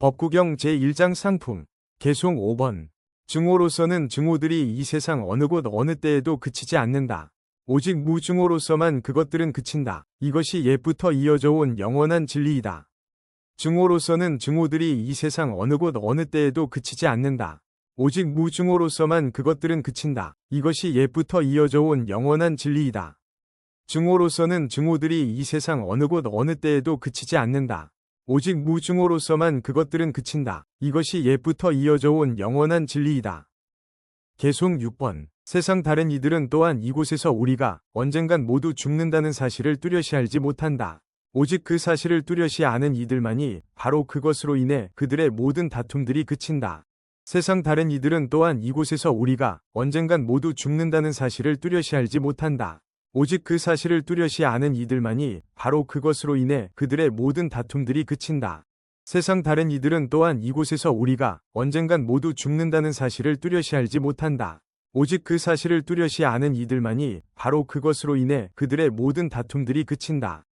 법구경 제1장 상품. 개송 5번. 증오로서는 증오들이 이 세상 어느 곳 어느 때에도 그치지 않는다. 오직 무증오로서만 그것들은 그친다. 이것이 옛부터 이어져 온 영원한 진리이다. 증오로서는 증오들이 이 세상 어느 곳 어느 때에도 그치지 않는다. 오직 무증오로서만 그것들은 그친다. 이것이 옛부터 이어져 온 영원한 진리이다. 증오로서는 증오들이 이 세상 어느 곳 어느 때에도 그치지 않는다. 오직 무증오로서만 그것들은 그친다. 이것이 옛부터 이어져 온 영원한 진리이다. 개송 6번. 세상 다른 이들은 또한 이곳에서 우리가 언젠간 모두 죽는다는 사실을 뚜렷이 알지 못한다. 오직 그 사실을 뚜렷이 아는 이들만이 바로 그것으로 인해 그들의 모든 다툼들이 그친다. 세상 다른 이들은 또한 이곳에서 우리가 언젠간 모두 죽는다는 사실을 뚜렷이 알지 못한다. 오직 그 사실을 뚜렷이 아는 이들만이 바로 그것으로 인해 그들의 모든 다툼들이 그친다. 세상 다른 이들은 또한 이곳에서 우리가 언젠간 모두 죽는다는 사실을 뚜렷이 알지 못한다. 오직 그 사실을 뚜렷이 아는 이들만이 바로 그것으로 인해 그들의 모든 다툼들이 그친다.